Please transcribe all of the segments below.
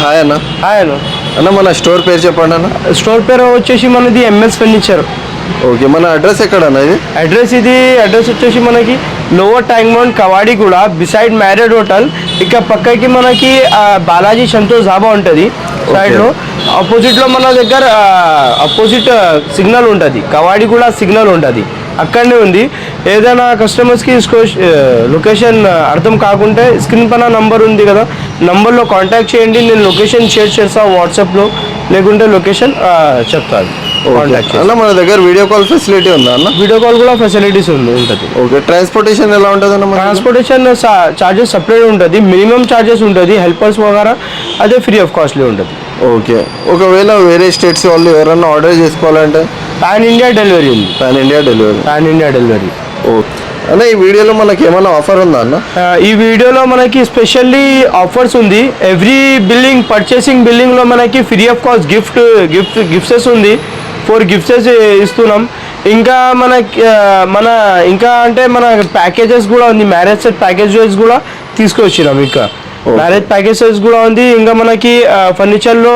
Hi అన్న. Hi అన్న. అన్న మన స్టోర్ పేరు చెప్పండి అన్న. స్టోర్ పేరు వచ్చేసి మనది ఎంఎస్ ఫర్నిచర్ ఓకే మన అడ్రస్ ఎక్కడ అన్న ఇది? అడ్రస్ ఇది అడ్రస్ వచ్చేసి మనకి lower tank bund Kavadiguda beside Marriott hotel ఇక పక్కకి మనకి బాలాజీ సంతోష్ ధాబా ఉంటుంది. సైడ్లో ఆపోజిట్లో మన దగ్గర ఆపోజిట్ సిగ్నల్ ఉంటుంది. కవాడిగూడ సిగ్నల్ ఉంటుంది. అక్కడనే ఉంది. ఏదైనా కస్టమర్స్కి లొకేషన్ అర్థం కాకుంటే స్క్రీన్ పైన నంబర్ ఉంది కదా. నంబర్లో కాంటాక్ట్ చేయండి. నేను లొకేషన్ షేర్ చేస్తాను వాట్సాప్లో. లేకుంటే లొకేషన్ చెప్తాను అన్న మన దగ్గర వీడియో కాల్ ఫెసిలిటీ ఉందా అన్న? వీడియో కాల్ కూడా ఫెసిలిటీస్ ఉంది ఉంటుంది. ఓకే ట్రాన్స్పోర్టేషన్ ఎలా ఉంటుంది అన్న ట్రాన్స్పోర్టేషన్ చార్జెస్ సపరేట్ ఉంటుంది. మినిమం చార్జెస్ ఉంటుంది. హెల్పర్స్ వగరా అదే ఫ్రీ ఆఫ్ కాస్ట్లీ ఉంటుంది. ఓకే ఒకవేళ వేరే స్టేట్స్ వాళ్ళు ఎవరన్నా ఆర్డర్ చేసుకోవాలంటే పాన్ ఇండియా డెలివరీ ఉంది. Pan India delivery. Pan India delivery. Okay. అన్న ఈ వీడియోలో మనకి ఏమైనా ఆఫర్ ఉందా అన్న? ఈ వీడియోలో మనకి స్పెషల్లీ ఆఫర్స్ ఉంది. ఎవ్రీ బిల్లింగ్ పర్చేసింగ్ బిల్లింగ్లో మనకి free of cost gift gift gifts ఉంది. ఫోర్ గిఫ్ట్సెస్ ఇస్తున్నాం. ఇంకా మనకి ఆ, మన ఇంకా అంటే మన ప్యాకేజెస్ కూడా ఉంది. మ్యారేజ్ సెట్ ప్యాకేజెస్ కూడా తీసుకొచ్చినాం ఇంకా. మ్యారేజ్ ప్యాకేజెస్ కూడా ఉంది. ఇంకా మనకి ఫర్నిచర్లో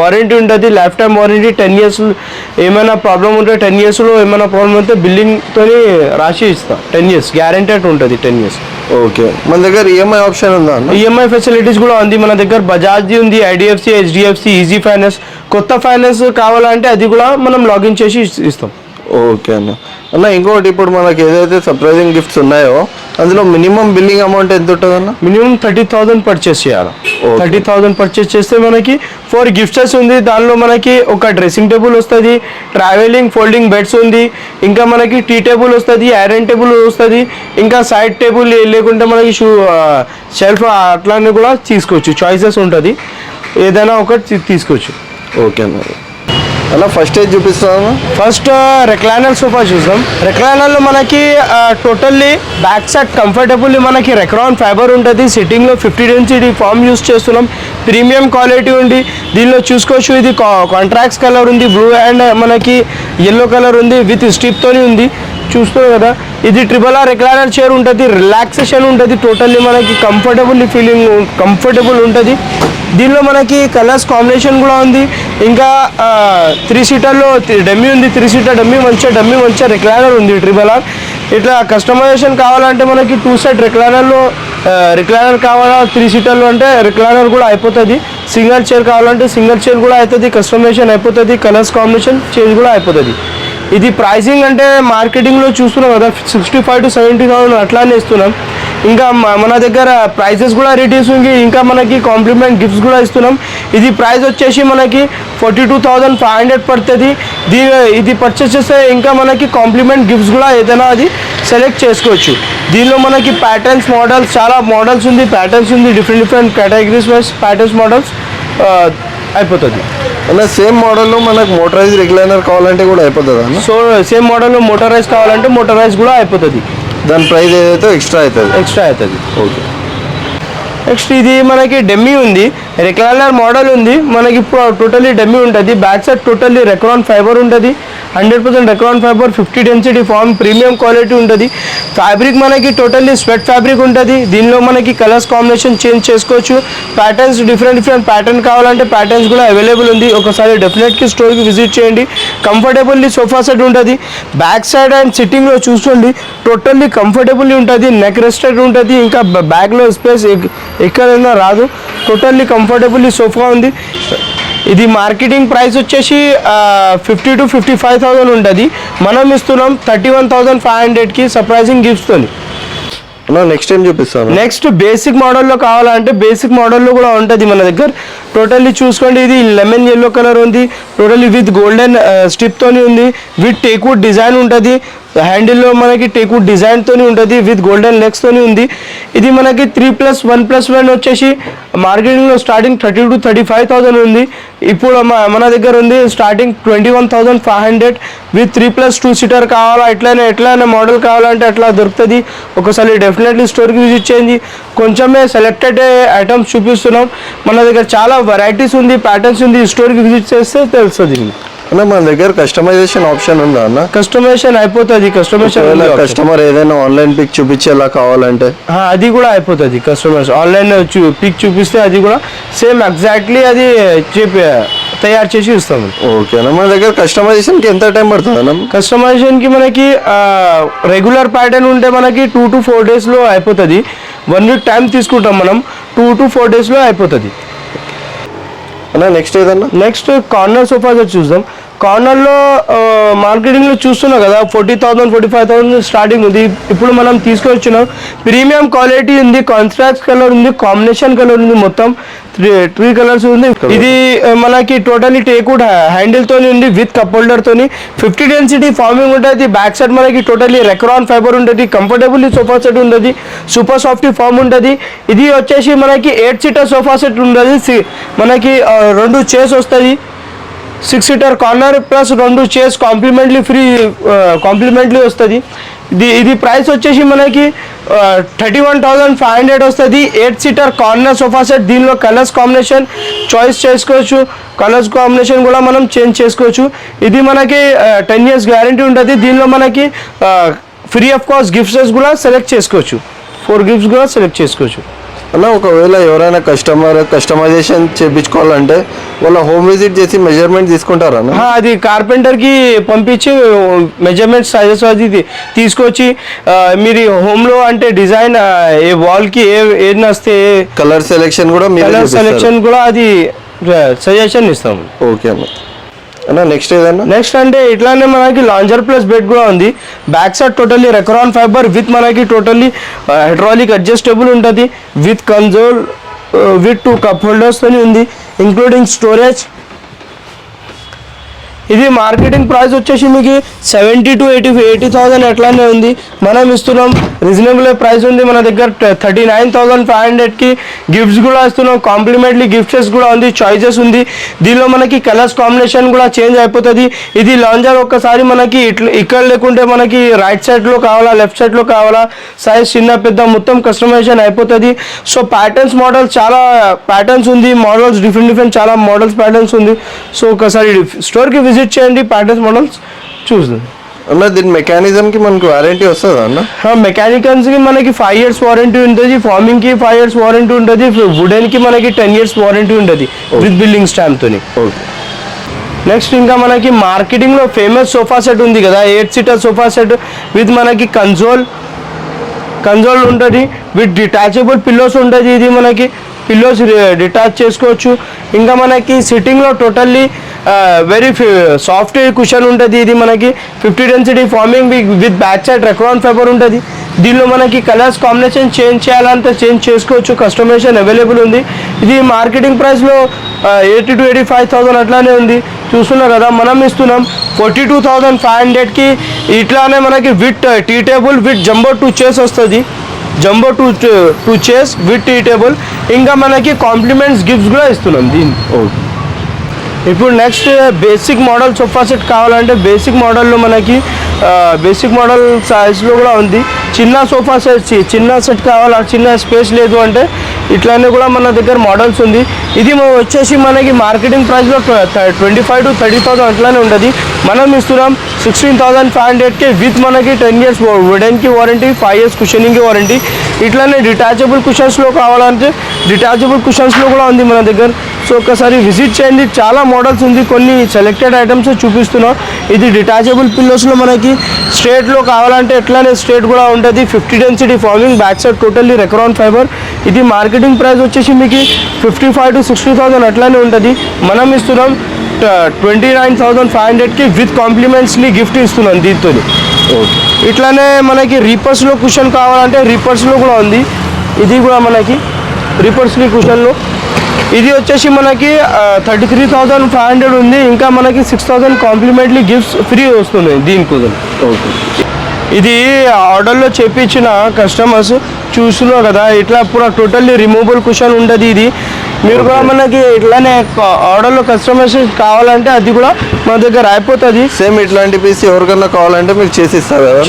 వారంటీ ఉంటుంది. Life time warranty ten years ఏమైనా ప్రాబ్లం ఉంటే టెన్ ఇయర్స్లో ఏమైనా ప్రాబ్లం ఉంటే బిల్లింగ్తో రాసి ఇస్తాం. టెన్ ఇయర్స్ గ్యారెంటెడ్ ఉంటుంది టెన్ ఇయర్స్ ఓకే మన దగ్గర ఈఎంఐ ఆప్షన్ ఉందా ఈఎంఐ ఫెసిలిటీస్ కూడా ఉంది. మన దగ్గర బజాజ్ ఉంది ఐడిఎఫ్సి హెచ్డిఎఫ్సి ఈజీ ఫైనాన్స్ కొత్త ఫైనాన్స్ కావాలంటే అది కూడా మనం లాగిన్ చేసి ఇస్- ఇస్తాం. ఓకే అన్న. అన్న ఇంకోటి ఇప్పుడు మనకి ఏదైతే సర్ప్రైజింగ్ గిఫ్ట్స్ ఉన్నాయో అందులో మినిమం బిల్లింగ్ అమౌంట్ ఎంత ఉంటుంది అన్న? మినిమం థర్టీ థౌసండ్ పర్చేస్ చేయాలి. థర్టీ థౌసండ్ పర్చేస్ చేస్తే మనకి ఫోర్ గిఫ్ట్స్ ఉంది. దానిలో మనకి ఒక డ్రెస్సింగ్ టేబుల్ వస్తుంది ట్రావెలింగ్ ఫోల్డింగ్ బెడ్స్ ఉంది. ఇంకా మనకి టీ టేబుల్ వస్తుంది ఐరన్ టేబుల్ వస్తుంది. ఇంకా సైడ్ టేబుల్ లేకుంటే మనకి షూ షెల్ఫ్ అట్లానే కూడా తీసుకోవచ్చు. చాయిసెస్ ఉంటుంది. ఏదైనా ఒకటి తీసుకోవచ్చు. ఓకే అన్న. అలా ఫస్ట్ ఏజ్ చూపిస్తాము ఫస్ట్ రెక్లైనర్ సోఫా చూద్దాం. రెక్లైనర్లో మనకి టోటల్లీ బ్యాక్ సైడ్ కంఫర్టబుల్లీ మనకి రెక్రాన్ ఫైబర్ ఉంటుంది. సిట్టింగ్లో ఫిఫ్టీ డెన్సిటీ ఫామ్ యూస్ చేస్తున్నాం. ప్రీమియం క్వాలిటీ ఉంది. దీనిలో చూసుకోవచ్చు ఇది కాంట్రాక్ట్స్ కలర్ ఉంది. బ్లూ అండ్ uh, మనకి ఎల్లో కలర్ ఉంది. విత్ స్టిప్తోని ఉంది. చూస్తున్నారు కదా. ఇది ట్రిపుల్ ఆర్ రెక్లైనర్ చైర్ ఉంటుంది. రిలాక్సేషన్ ఉంటుంది. టోటల్లీ మనకి కంఫర్టబుల్ ఫీలింగ్ కంఫర్టబుల్ ఉంటుంది. దీనిలో మనకి కలర్స్ కాంబినేషన్ కూడా ఉంది. ఇంకా త్రీ సీటర్లో డమ్మీ ఉంది. త్రీ సీటర్ డమ్మీ మంచిగా డమ్మీ మంచిగా రిక్లైనర్ ఉంది ట్రిపుల్ ఆర్ ఇట్లా కస్టమైజేషన్ కావాలంటే మనకి టూ సెట్ రిక్లైనర్లో రిక్లైనర్ కావాలా? త్రీ సీటర్లో అంటే రిక్లైనర్ కూడా అయిపోతుంది. సింగల్ చైర్ కావాలంటే సింగల్ చైర్ కూడా అవుతుంది కస్టమైజేషన్ అయిపోతుంది. కలర్స్ కాంబినేషన్ చేంజ్ కూడా అయిపోతుంది. ఇది ప్రైసింగ్ అంటే మార్కెటింగ్లో చూస్తున్నాం కదా sixty five to seventy thousand అట్లానే ఇస్తున్నాం. ఇంకా మన దగ్గర ప్రైజెస్ కూడా రిడ్యూస్ ఉంది. ఇంకా మనకి కాంప్లిమెంట్ గిఫ్ట్స్ కూడా ఇస్తున్నాం. ఇది ప్రైస్ వచ్చేసి మనకి forty two thousand five hundred పడుతుంది. దీ ఇది పర్చేస్ చేస్తే ఇంకా మనకి కాంప్లిమెంట్ గిఫ్ట్స్ కూడా ఏదైనా అది సెలెక్ట్ చేసుకోవచ్చు. దీనిలో మనకి ప్యాటర్న్స్ మోడల్స్ చాలా మోడల్స్ ఉంది. ప్యాటర్న్స్ ఉంది. Different different categories wise patterns models అయిపోతుంది. అన్న సేమ్ మోడల్లో మనకు మోటరైజ్ రెగ్యులైనర్ కావాలంటే కూడా అయిపోతుంది అన్న? సో సేమ్ మోడల్లో మోటరైజ్ కావాలంటే మోటరైజ్ కూడా అయిపోతుంది. దాని ప్రైస్ ఏదైతే ఎక్స్ట్రా అవుతుంది? ఎక్స్ట్రా అవుతుంది. ఓకే. నెక్స్ట్ ఇది మనకి డెమ్మీ ఉంది. రెక్లానర్ మోడల్ ఉంది. మనకి ఇప్పుడు టోటలీ డెమ్మీ ఉంటుంది. Back side totally Recron fibre ఉంటుంది. Hundred percent Recron fibre fifty density foam premium quality ఉంటుంది. ఫ్యాబ్రిక్ మనకి టోటల్లీ స్వెట్ ఫ్యాబ్రిక్ ఉంటుంది. దీనిలో మనకి కలర్స్ కాంబినేషన్ చేంజ్ చేసుకోవచ్చు. ప్యాటర్న్స్ డిఫరెంట్ డిఫరెంట్ ప్యాటర్న్ కావాలంటే ప్యాటర్న్స్ కూడా అవైలబుల్ ఉంది. ఒకసారి డెఫినెట్గా స్టోర్కి విజిట్ చేయండి. కంఫర్టబుల్లీ సోఫా సెట్ ఉంటుంది. బ్యాక్ సైడ్ అండ్ సిట్టింగ్లో చూసుకోండి. టోటల్లీ కంఫర్టబుల్లీ ఉంటుంది. నెక్ రెస్టెడ్ ఉంటుంది. ఇంకా బ్యాగ్లో స్పేస్ ఎక్కడైనా రాదు. టోటల్లీ కంఫర్టబుల్లీ సోఫా ఉంది. ఇది మార్కెటింగ్ ప్రైస్ వచ్చేసి fifty to fifty five thousand ఉంటుంది. మనం ఇస్తున్నాం థర్టీ వన్ థౌసండ్ ఫైవ్ హండ్రెడ్కి సర్ప్రైజింగ్ గిఫ్ట్స్తో అన్న నెక్స్ట్ టైం చూపిస్తాను నెక్స్ట్ బేసిక్ మోడల్లో కావాలంటే బేసిక్ మోడల్లో కూడా ఉంటుంది మన దగ్గర. టోటల్లీ చూసుకోండి ఇది లెమన్ ఎల్లో కలర్ ఉంది టోటల్లీ విత్ గోల్డెన్ స్ట్రిప్తోని ఉంది. విత్ టేక్వుడ్ డిజైన్ ఉంటుంది. హ్యాండిల్లో మనకి టేక్వుడ్ డిజైన్తోని ఉంటుంది. విత్ గోల్డెన్ లెగ్స్తోని ఉంది. ఇది మనకి three plus one plus one వచ్చేసి మార్కెటింగ్లో starting thirty to thirty five thousand ఉంది. ఇప్పుడు మన దగ్గర ఉంది starting twenty one thousand five hundred with three plus two seater కావాలా ఎట్లయినా ఎట్లయినా మోడల్ కావాలంటే అట్లా దొరుకుతుంది. ఒకసారి డెఫినెట్లీ స్టోర్కి విజిట్ చేయండి. కొంచెమే సెలెక్టెడ్ ఐటమ్స్ చూపిస్తున్నాం. మన దగ్గర చాలా వెరైటీస్ ఉంది ప్యాటర్న్స్ ఉంది స్టోర్కి విజిట్ చేస్తే తెలుస్తుంది అన్న మన దగ్గర కస్టమైజేషన్ ఆప్షన్ ఉందా అన్న? కస్టమైజేషన్ అయిపోతుంది కస్టమైజేషన్ కస్టమర్ ఏదైనా ఆన్లైన్ పిక్ చూపించేలా కావాలంటే? అది కూడా అయిపోతుంది కస్టమర్స్ ఆన్లైన్ చూ పిక్ చూపిస్తే అది కూడా సేమ్ ఎగ్జాక్ట్లీ అది చెప్పి తయారు చేసి ఇస్తాము ఓకే అన్న మన దగ్గర కస్టమైజేషన్కి ఎంత టైం పడుతుంది అన్న? కస్టమైజేషన్కి మనకి రెగ్యులర్ ప్యాటర్న్ ఉంటే మనకి టూ టు ఫోర్ డేస్లో అయిపోతుంది. వన్ వీక్ టైం తీసుకుంటాం మనం టూ టు ఫోర్ డేస్లో అయిపోతుంది. అన్న నెక్స్ట్ ఏదన్నా? నెక్స్ట్ కార్నర్ సోఫాస్ చూద్దాం. కార్నర్లో మార్కెటింగ్లో చూస్తున్నాం కదా forty thousand forty five thousand starting ఉంది. ఇప్పుడు మనం తీసుకొచ్చినాం. ప్రీమియం క్వాలిటీ ఉంది కాంట్రాక్ట్ కలర్ ఉంది కాంబినేషన్ కలర్ ఉంది మొత్తం. త్రీ త్రీ కలర్స్ ఉంది. ఇది ఆ, మనకి టోటలీ టేక్వుడ్ హ్యాండిల్ తోని ఉంది విత్ కప్ హోల్డర్ తోని. ఫిఫ్టీ డెన్సిటీ ఫార్మింగ్ ఉంటుంది బ్యాక్ సైడ్ మనకి టోటలీ రెక్రాన్ ఫైబర్ ఉంటుంది కంఫర్టబుల్ సోఫా సెట్ ఉంటుంది సూపర్ సాఫ్ట్ ఫామ్ ఉంటుంది. ఇది వచ్చేసి మనకి ఎయిట్ సీటర్ సోఫా సెట్ ఉంటుంది మనకి ఆ, రెండు చేస్ వస్తుంది సిక్స్ సీటర్ కార్నర్ ప్లస్ రెండు చైర్స్ కాంప్లిమెంట్లీ ఫ్రీ కాంప్లిమెంట్లీ వస్తుంది ఇది ఇది ప్రైస్ వచ్చేసి మనకి thirty one thousand five hundred వస్తుంది. Eight seater corner sofa set దీనిలో కలర్స్ కాంబినేషన్ చాయిస్ చేసుకోవచ్చు. కలర్స్ కాంబినేషన్ కూడా మనం చేంజ్ చేసుకోవచ్చు. ఇది మనకి టెన్ ఇయర్స్ గ్యారంటీ ఉంటుంది. దీనిలో మనకి ఫ్రీ ఆఫ్ కాస్ట్ గిఫ్ట్స్ కూడా సెలెక్ట్ చేసుకోవచ్చు. ఫోర్ గిఫ్ట్స్ కూడా సెలెక్ట్ చేసుకోవచ్చు. అన్న ఒకవేళ ఎవరైనా కస్టమర్ కస్టమైజేషన్ చేయించుకోవాలంటే వాళ్ళ హోమ్ విజిట్ చేసి మెజర్మెంట్ తీసుకుంటారా అది కార్పెంటర్కి పంపించి మెజర్మెంట్ సైజెస్ అది తీసుకొచ్చి మీరు హోమ్లో అంటే డిజైన్ ఏ వాల్కి ఏ ఏది నస్తే కలర్ సెలెక్షన్ కూడా కలర్ సెలెక్షన్ కూడా అది సజెషన్ ఇస్తాం. ఓకే అన్న. నెక్స్ట్ ఏదన్నా? నెక్స్ట్ అంటే ఇట్లానే మనకి లాంజర్ ప్లస్ బెడ్ కూడా ఉంది. Back side totally Recron fibre with మనకి టోటల్లీ హైడ్రాలిక్ అడ్జస్టబుల్ ఉంటుంది. With console with two cup holders ఉంది. ఇంక్లూడింగ్ స్టోరేజ్ ఇది మార్కెటింగ్ ప్రైస్ వచ్చేసి మీకు seventy to eighty eighty thousand అట్లానే ఉంది. మనం ఇస్తున్నాం రీజనబుల్ ప్రైస్ ఉంది మన దగ్గర థర్టీ నైన్ థౌసండ్ ఫైవ్ హండ్రెడ్కి గిఫ్ట్స్ కూడా ఇస్తున్నాం కాంప్లిమెంట్లీ గిఫ్ట్స్ కూడా ఉంది చాయిసెస్ ఉంది. దీనిలో మనకి కలర్స్ కాంబినేషన్ కూడా చేంజ్ అయిపోతుంది. ఇది లాంజర్ ఒక్కసారి మనకి ఇట్లా ఇక్కడ లేకుంటే మనకి రైట్ సైడ్లో కావాలా లెఫ్ట్ సైడ్లో కావాలా సైజ్ చిన్న పెద్ద మొత్తం కస్టమైజేషన్ అయిపోతుంది. సో ప్యాటర్న్స్ మోడల్స్ చాలా ప్యాటర్న్స్ ఉంది మోడల్స్ డిఫరెంట్ డిఫరెంట్ చాలా మోడల్స్ ప్యాటర్న్స్ ఉంది. సో ఒకసారి స్టోర్కి విజిట్ చేయండి ప్యాటర్న్స్ మోడల్స్ చూద్దాం అన్న దీని మెకానిజం కి మనకు వారంటీ వస్తుందా అన్న? మెకానికల్స్కి మనకి ఫైవ్ ఇయర్స్ వారంటీ ఉంటుంది ఫార్మింగ్కి ఫైవ్ ఇయర్స్ వారంటీ ఉంటుంది వుడెన్కి మనకి టెన్ ఇయర్స్ వారంటీ ఉంటుంది విత్ బిల్డింగ్ స్టాంప్ తోని. ఓకే నెక్స్ట్ ఇంకా మనకి మార్కెటింగ్లో ఫేమస్ సోఫా సెట్ ఉంది కదా eight seater sofa set with మనకి కన్సోల్ కన్సోల్ ఉంటుంది విత్ డిటాచబుల్ పిల్లోస్ ఉంటుంది ఇది మనకి పిల్లోస్ డిటాచ్ చేసుకోవచ్చు. ఇంకా మనకి సిట్టింగ్లో టోటల్లీ వెరీ సాఫ్ట్ కుషన్ ఉంటుంది ఇది మనకి. Fifty density foaming with back side Recron fibre ఉంటుంది. దీనిలో మనకి కలర్స్ కాంబినేషన్ చేంజ్ చేయాలంటే చేంజ్ చేసుకోవచ్చు. కస్టమైజేషన్ అవైలబుల్ ఉంది. ఇది మార్కెటింగ్ ప్రైస్లో eighty to eighty five thousand అట్లానే ఉంది. చూస్తున్నారు కదా మనం ఇస్తున్నాం. ఫార్టీ టూ థౌసండ్ ఫైవ్ హండ్రెడ్కి ఇట్లానే మనకి with tea table with jumbo two చేస్ వస్తుంది. జంబో టూ టూ చేస్ విత్ టీ టేబుల్ ఇంకా మనకి కాంప్లిమెంట్స్ గిఫ్ట్స్ కూడా ఇస్తున్నాం దీని ఓకే ఇప్పుడు next basic model sofa set కావాలంటే బేసిక్ మోడల్లో మనకి బేసిక్ మోడల్ సైజ్లో కూడా ఉంది. చిన్న సోఫా సెట్ చిన్న సెట్ కావాలా చిన్న స్పేస్ లేదు అంటే ఇట్లానే కూడా మన దగ్గర మోడల్స్ ఉంది. ఇది వచ్చేసి మనకి మార్కెటింగ్ ప్రైస్లో twenty five to thirty thousand అట్లానే ఉంటుంది మనం ఇస్తున్నాం సిక్స్టీన్ థౌసండ్ ఫైవ్ హండ్రెడ్కి విత్ మనకి టెన్ ఇయర్స్ వుడెన్కి వారంటీ ఫైవ్ ఇయర్స్ కుషనింగ్కి వారంటీ. ఇట్లానే డిటాచబుల్ కుషన్స్లో కావాలంటే డిటాచబుల్ కుషన్స్లో కూడా ఉంది మన దగ్గర. సో ఒకసారి విజిట్ చేయండి. చాలా మోడల్స్ ఉంది. కొన్ని సెలెక్టెడ్ ఐటమ్స్ చూపిస్తున్నాం. ఇది డిటాచబుల్ పిల్లోస్లో మనకి స్ట్రేట్లో కావాలంటే ఎట్లానే స్ట్రేట్ కూడా ఉంటుంది. Fifty density foaming back side totally Recron fibre ఇది మార్కెటింగ్ ప్రైస్ వచ్చేసి మీకు fifty five to sixty thousand అట్లానే ఉంటుంది. మనం ఇస్తున్నాం ట్వంటీ నైన్ థౌసండ్ ఫైవ్ హండ్రెడ్కి విత్ కాంప్లిమెంట్స్ని గిఫ్ట్ ఇస్తున్నాం దీంతో ఓకే ఇట్లానే మనకి రీపర్స్లో కుషన్ కావాలంటే రీపర్స్లో కూడా ఉంది. ఇది కూడా మనకి రీపర్స్లీ కుషన్లో ఇది వచ్చేసి మనకి thirty three thousand five hundred ఉంది. ఇంకా మనకి six thousand complimentary gifts free వస్తుంది దీనికి కూడా ఓకే ఇది ఆర్డర్లో చేపించిన కస్టమర్స్ చూస్తున్నావు కదా ఇట్లా పూరా టోటల్లీ రిమూవబుల్ కుషన్ ఉంటుంది ఇది. మీరు కూడా మనకి ఇట్లానే ఆర్డర్లో కస్టమర్స్ కావాలంటే అది కూడా మన దగ్గర అయిపోతుంది. సేమ్ ఇట్లాంటి పీస్ ఎవరికన్నా కావాలంటే మీరు చేసిస్తారు కదా?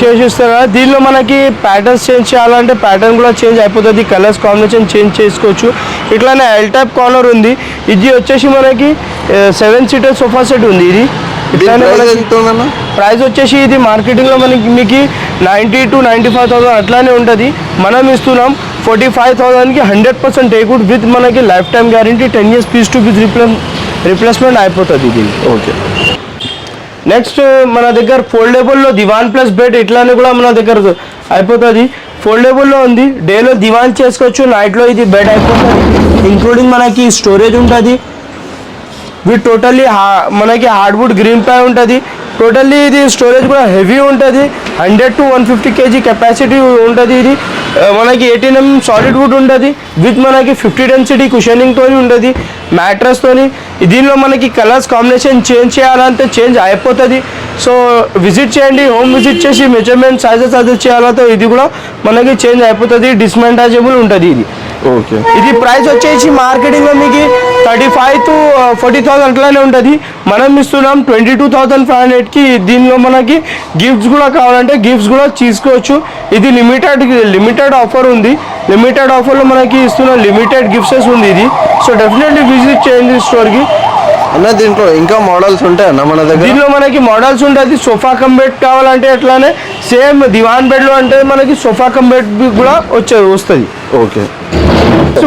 దీనిలో మనకి ప్యాటర్న్స్ చేంజ్ చేయాలంటే ప్యాటర్న్ కూడా చేంజ్ అయిపోతుంది. కలర్స్ కాంబినేషన్ చేంజ్ చేసుకోవచ్చు. ఇట్లానే ఎల్ టైప్ కార్నర్ ఉంది. ఇది వచ్చేసి మనకి సెవెన్ సీటర్ సోఫా సెట్ ఉంది ఇది. ప్రైస్ వచ్చేసి ఇది మార్కెటింగ్లో మనకి మీకు ninety to ninety five thousand అట్లానే ఉంటుంది. మనం ఇస్తున్నాం ఫార్టీ ఫైవ్ థౌసండ్కి హండ్రెడ్ పర్సెంట్ టేకుడ్ విత్ మనకి lifetime guarantee ten years piece to piece replace replacement అయిపోతుంది ఇది. ఓకే నెక్స్ట్ మన దగ్గర ఫోల్డబుల్లో దివాన్ ప్లస్ బెడ్ ఇట్లానే కూడా మన దగ్గర అయిపోతుంది. ఫోల్డబుల్లో ఉంది. డేలో దివాన్ చేసుకోవచ్చు నైట్లో ఇది బెడ్ అయిపోతుంది. ఇంక్లూడింగ్ మనకి స్టోరేజ్ ఉంటుంది. విత్ టోటల్లీ మనకి హార్డ్వుడ్ గ్రీన్ పై ఉంటుంది. టోటల్లీ ఇది స్టోరేజ్ కూడా హెవీ ఉంటుంది. Hundred to one fifty KG capacity ఉంటుంది ఇది. మనకి ఎయిటీన్ ఎం సాలిడ్ వుడ్ ఉంటుంది. విత్ మనకి ఫిఫ్టీ డెన్సిటీ కుషనింగ్తో ఉంటుంది. మ్యాట్రస్తోని దీనిలో మనకి కలర్స్ కాంబినేషన్ చేంజ్ చేయాలంటే చేంజ్ అయిపోతుంది. సో విజిట్ చేయండి. హోమ్ విజిట్ చేసి మెజర్మెంట్ సైజెస్ అది చేయాలంటే ఇది కూడా మనకి చేంజ్ అయిపోతుంది. డిస్మెంటాజబుల్ ఉంటుంది ఇది. ఓకే ఇది ప్రైస్ వచ్చేసి మార్కెటింగ్లో మీకు thirty five to forty thousand అట్లానే ఉంటుంది. మనం ఇస్తున్నాం ట్వంటీ టూ థౌసండ్ ఫైవ్ హండ్రెడ్కి దీనిలో మనకి గిఫ్ట్స్ కూడా కావాలంటే గిఫ్ట్స్ కూడా తీసుకోవచ్చు. ఇది లిమిటెడ్ లిమిటెడ్ ఆఫర్ ఉంది. లిమిటెడ్ ఆఫర్లో మనకి ఇస్తున్న లిమిటెడ్ గిఫ్ట్స్ ఉంది ఇది. సో డెఫినెట్లీ విజిట్ చేయండి స్టోర్కి అన్న దీంట్లో ఇంకా మోడల్స్ ఉంటాయన్న మన దగ్గర? దీనిలో మనకి మోడల్స్ ఉంటుంది సోఫా కమ్ బెడ్ కావాలంటే అట్లానే సేమ్ దివాన్ బెడ్లో అంటే మనకి సోఫా కమ్ బెడ్ కూడా వచ్చే వస్తుంది. ఓకే.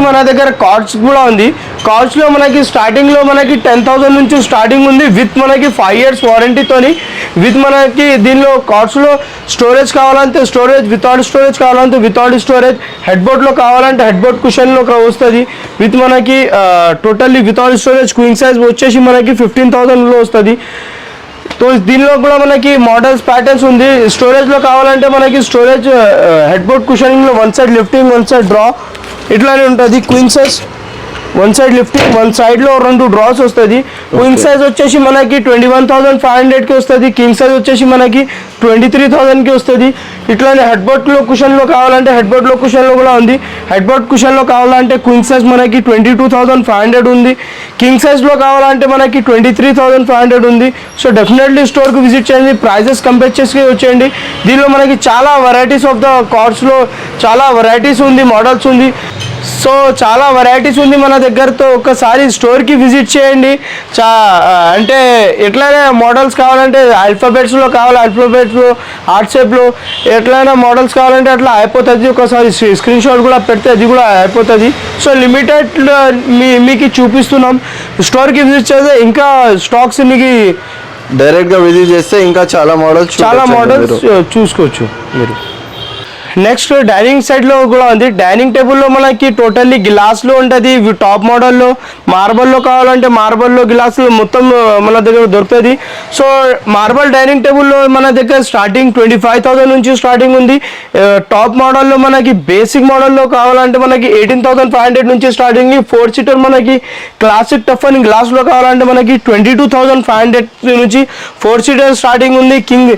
మన దగ్గర కార్డ్స్ కూడా ఉంది. కార్డ్స్లో మనకి స్టార్టింగ్లో మనకి టెన్ థౌసండ్ నుంచి స్టార్టింగ్ ఉంది. విత్ మనకి ఫైవ్ ఇయర్స్ వారంటీతోని విత్ మనకి దీనిలో కార్డ్స్లో స్టోరేజ్ కావాలంటే స్టోరేజ్ వితౌట్ స్టోరేజ్ కావాలంటే వితౌట్ స్టోరేజ్ హెడ్ బోర్డ్లో కావాలంటే హెడ్ బోర్డ్ కుషన్లో వస్తుంది. విత్ మనకి totally without storage queen size వచ్చేసి మనకి ఫిఫ్టీన్ థౌసండ్లో వస్తుంది. సో దీనిలో కూడా మనకి మోడల్స్ ప్యాటర్న్స్ ఉంది స్టోరేజ్లో కావాలంటే మనకి storage headboard కుషనింగ్లో one side lifting one side draw ఇట్లానే ఉంటుంది queen size one side lifting one సైడ్లో రెండు డ్రాస్ వస్తుంది. క్వీన్ సైజ్ వచ్చేసి మనకి ట్వంటీ వన్ థౌసండ్ ఫైవ్ హండ్రెడ్కి వస్తుంది. కింగ్ సైజ్ వచ్చేసి మనకి ట్వంటీ త్రీ థౌసండ్కి వస్తుంది. ఇట్లానే హెడ్ బోర్డ్లో కుషన్లో కావాలంటే హెడ్ బోర్డ్లో కుషన్లో కూడా ఉంది. హెడ్ బోర్డ్ కుషన్లో కావాలంటే క్వీన్ సైజ్ మనకి twenty two thousand five hundred ఉంది. కింగ్ సైజ్లో కావాలంటే మనకి twenty three thousand five hundred ఉంది. సో డెఫినెట్లీ స్టోర్కి విజిట్ చేయండి. ప్రైజెస్ కంపేర్ చేసి వచ్చేయండి. దీనిలో మనకి చాలా వెరైటీస్ ఆఫ్ ద కార్డ్స్లో చాలా వెరైటీస్ ఉంది మోడల్స్ ఉంది. సో చాలా వెరైటీస్ ఉంది మన దగ్గరతో ఒకసారి స్టోర్కి విజిట్ చేయండి. చా అంటే ఎట్లయినా మోడల్స్ కావాలంటే ఆల్ఫాబెట్స్లో కావాలి ఆల్ఫాబెట్స్లో హార్ట్ షేప్లో ఎట్లయినా మోడల్స్ కావాలంటే అట్లా అయిపోతుంది. ఒకసారి స్క్రీన్ షాట్ కూడా పెడితే అది కూడా అయిపోతుంది. సో లిమిటెడ్ మీ మీకు చూపిస్తున్నాం. స్టోర్కి విజిట్ చేస్తే ఇంకా స్టాక్స్ మీకు డైరెక్ట్గా విజిట్ చేస్తే ఇంకా చాలా మోడల్స్ చాలా మోడల్స్ చూసుకోవచ్చు మీరు. నెక్స్ట్ డైనింగ్ సైడ్లో కూడా ఉంది. డైనింగ్ టేబుల్లో మనకి టోటల్లీ గ్లాస్లో ఉంటుంది. ఇవి టాప్ మోడల్లో మార్బల్లో కావాలంటే మార్బల్లో గ్లాసులు గ్లాస్ మొత్తం మన దగ్గర దొరుకుతుంది. సో మార్బల్ డైనింగ్ టేబుల్లో మన దగ్గర స్టార్టింగ్ ట్వంటీ ఫైవ్ థౌసండ్ నుంచి స్టార్టింగ్ ఉంది. టాప్ మోడల్లో మనకి బేసిక్ మోడల్లో కావాలంటే మనకి ఎయిటీన్ థౌసండ్ ఫైవ్ హండ్రెడ్ నుంచి స్టార్టింగ్ ఫోర్ సీటర్ మనకి క్లాసిక్ టఫ్ అని గ్లాస్లో కావాలంటే మనకి twenty two thousand five hundred నుంచి ఫోర్ సీటర్ స్టార్టింగ్ ఉంది. కింగ్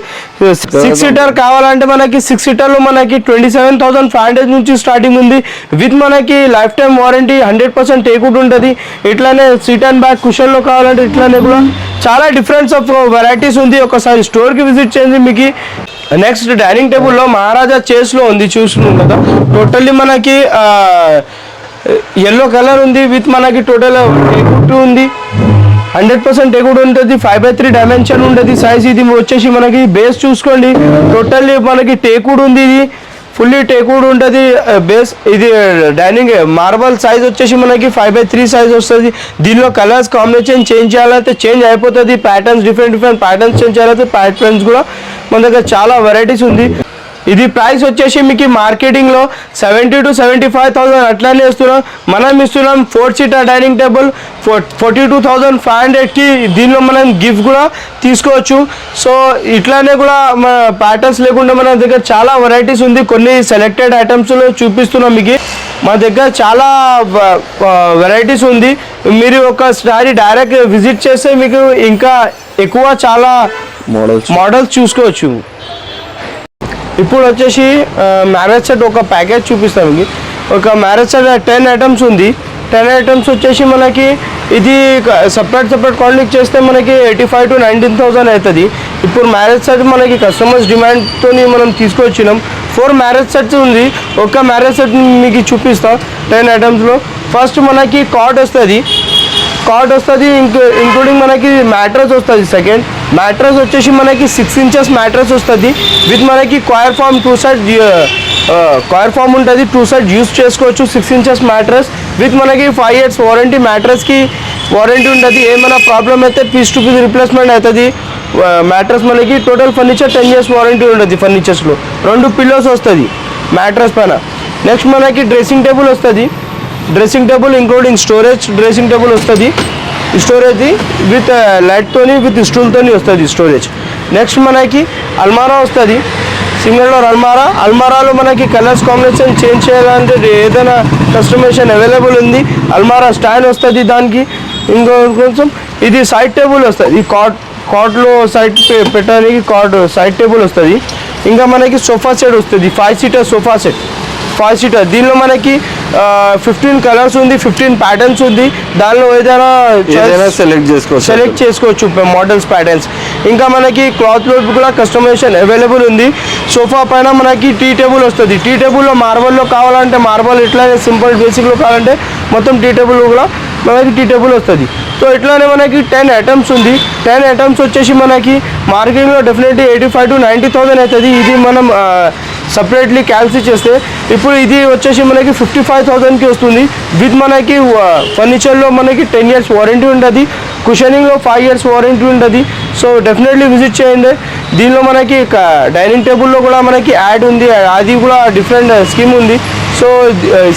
సిక్స్ సీటర్ కావాలంటే మనకి సిక్స్ సీటర్లో మనకి twenty seven thousand five hundred నుంచి స్టార్టింగ్ ఉంది. విత్ మనకి lifetime warranty hundred percent teakwood ఉంటుంది. ఇట్లానే సీట్ అండ్ బ్యాక్ కుషన్ కావాలంటే ఇట్లానే కూడా చాలా డిఫరెన్స్ ఆఫ్ వెరైటీస్ ఉంది. ఒకసారి స్టోర్కి విజిట్ చేయండి మీకు. నెక్స్ట్ డైనింగ్ టేబుల్లో మహారాజా చేస్లో ఉంది. చూస్తున్నాం కదా. టోటల్లీ మనకి ఎల్లో కలర్ ఉంది. విత్ మనకి టోటల్ టేకుట్ ఉంది. హండ్రెడ్ పర్సెంట్ ఎగుడు ఉంటుంది. ఫైవ్ బై త్రీ డైమెన్షన్ ఉంటుంది. సైజ్ ఇది వచ్చేసి మనకి బేస్ చూసుకోండి. టోటల్లీ మనకి టేకుడ్ ఉంది ఇది. ఫుల్లీ టేకుడ్ ఉంటుంది. బేస్ ఇది డైనింగ్ మార్బల్ సైజ్ వచ్చేసి మనకి ఫైవ్ బై త్రీ సైజ్ వస్తుంది. దీనిలో కలర్స్ కాంబినేషన్ చేంజ్ చేయాలంటే చేంజ్ అయిపోతుంది. Patterns different different patterns change చేయాలంటే ప్యాటర్న్స్ కూడా మన దగ్గర చాలా వెరైటీస్ ఉంది. ఇది ప్రైస్ వచ్చేసి మీకు మార్కెటింగ్లో seventy to seventy five thousand అట్లానే ఇస్తున్నాం. మనం ఇస్తున్నాం four seater dining table forty two thousand five హండ్రెడ్కి దీనిలో మనం గిఫ్ట్ కూడా తీసుకోవచ్చు. సో ఇట్లానే కూడా మన ప్యాటర్న్స్ లేకుండా మన దగ్గర చాలా వెరైటీస్ ఉంది. కొన్ని సెలెక్టెడ్ ఐటమ్స్లో చూపిస్తున్నాం మీకు. మా దగ్గర చాలా వెరైటీస్ ఉంది. మీరు ఒకసారి డైరెక్ట్ విజిట్ చేస్తే మీకు ఇంకా ఎక్కువ చాలా మోడల్స్ మోడల్స్ చూసుకోవచ్చు. ఇప్పుడు వచ్చేసి మ్యారేజ్ సెట్ ఒక ప్యాకేజ్ చూపిస్తాను మీకు. ఒక మ్యారేజ్ సెట్ టెన్ ఐటమ్స్ ఉంది. టెన్ ఐటమ్స్ వచ్చేసి మనకి ఇది సపరేట్ సపరేట్ క్వాలిటీ చేస్తే మనకి eighty five to nineteen thousand అవుతుంది ఇప్పుడు మ్యారేజ్ సెట్ మనకి కస్టమర్స్ డిమాండ్తో మనం తీసుకొచ్చినాం. ఫోర్ మ్యారేజ్ సెట్స్ ఉంది. ఒక మ్యారేజ్ సెట్ మీకు చూపిస్తాం. టెన్ ఐటమ్స్లో ఫస్ట్ మనకి కార్డ్ వస్తుంది. కాట్ వస్తుంది ఇంక్ ఇంక్లూడింగ్ మనకి మ్యాట్రస్ వస్తుంది సెకండ్ మ్యాట్రస్ వచ్చేసి మనకి సిక్స్ ఇంచెస్ మ్యాట్రస్ వస్తుంది. విత్ మనకి coir foam two side coir foam ఉంటుంది టూ సైడ్ యూస్ చేసుకోవచ్చు సిక్స్ ఇంచెస్ మ్యాట్రస్. విత్ మనకి ఫైవ్ ఇయర్స్ వారంటీ మ్యాట్రస్కి వారంటీ ఉంటుంది. ఏమైనా ప్రాబ్లం అయితే పీస్ టు పీస్ రిప్లేస్మెంట్ అవుతుంది మ్యాట్రస్ మనకి total furniture ten years warranty ఉంటుంది ఫర్నిచర్స్లో రెండు పిల్లోస్ వస్తుంది మ్యాట్రస్ పైన. నెక్స్ట్ మనకి డ్రెస్సింగ్ టేబుల్ వస్తుంది. Dressing table including storage dressing table వస్తుంది. స్టోరేజ్ విత్ లైట్తోని విత్ స్టూల్తోని వస్తుంది స్టోరేజ్. నెక్స్ట్ మనకి అల్మారా వస్తుంది. Single door అల్మారా. అల్మారాలో మనకి కలర్స్ కాంబినేషన్ చేంజ్ చేయాలంటే ఏదైనా కస్టమేషన్ అవైలబుల్ ఉంది. అల్మారా స్టాండ్ వస్తుంది దానికి. ఇంకో కొంచెం ఇది సైడ్ టేబుల్ వస్తుంది. ఈ కాట్ కాట్లో సైడ్ పెట్టడానికి కాట్ సైడ్ టేబుల్ వస్తుంది. ఇంకా మనకి సోఫా సెట్ వస్తుంది. Five seater sofa set. Five seater. దీనిలో మనకి ఫిఫ్టీన్ కలర్స్ ఉంది ఫిఫ్టీన్ ప్యాటర్న్స్ ఉంది. దానిలో ఏదైనా సెలెక్ట్ చేసుకోవచ్చు. సెలెక్ట్ చేసుకోవచ్చు మోడల్స్ ప్యాటర్న్స్ ఇంకా మనకి క్లాత్లో కూడా కస్టమైజేషన్ అవైలబుల్ ఉంది. సోఫా పైన మనకి టీ టేబుల్ వస్తుంది. టీ టేబుల్లో మార్బల్లో కావాలంటే మార్బల్ ఇట్లానే సింపుల్ బేసిక్లో కావాలంటే మొత్తం టీ టేబుల్ కూడా మనకి టీ టేబుల్ వస్తుంది. సో ఇట్లానే మనకి టెన్ ఐటమ్స్ ఉంది. టెన్ ఐటమ్స్ వచ్చేసి మనకి మార్కెట్లో definitely eighty five to ninety thousand అవుతుంది. ఇది మనం సపరేట్లీ క్యాన్సిల్ చేస్తే ఇప్పుడు ఇది వచ్చేసి మనకి ఫిఫ్టీ ఫైవ్ థౌసండ్కి వస్తుంది. విత్ మనకి uh, ఫర్నిచర్లో మనకి టెన్ ఇయర్స్ వారంటీ ఉంటుంది. కుషనింగ్లో ఫైవ్ ఇయర్స్ వారంటీ ఉంటుంది. సో డెఫినెట్లీ విజిట్ చేయండి. దీనిలో మనకి డైనింగ్ టేబుల్లో కూడా మనకి యాడ్ ఉంది. అది కూడా డిఫరెంట్ స్కీమ్ uh, ఉంది. సో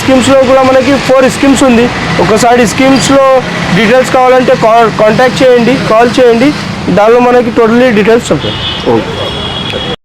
స్కీమ్స్లో uh, కూడా మనకి ఫోర్ స్కీమ్స్ ఉంది. ఒకసారి స్కీమ్స్లో డీటెయిల్స్ కావాలంటే కాల్ కాంటాక్ట్ చేయండి కాల్ చేయండి. దానిలో మనకి టోటలీ డీటెయిల్స్ చెప్తాం ఓకే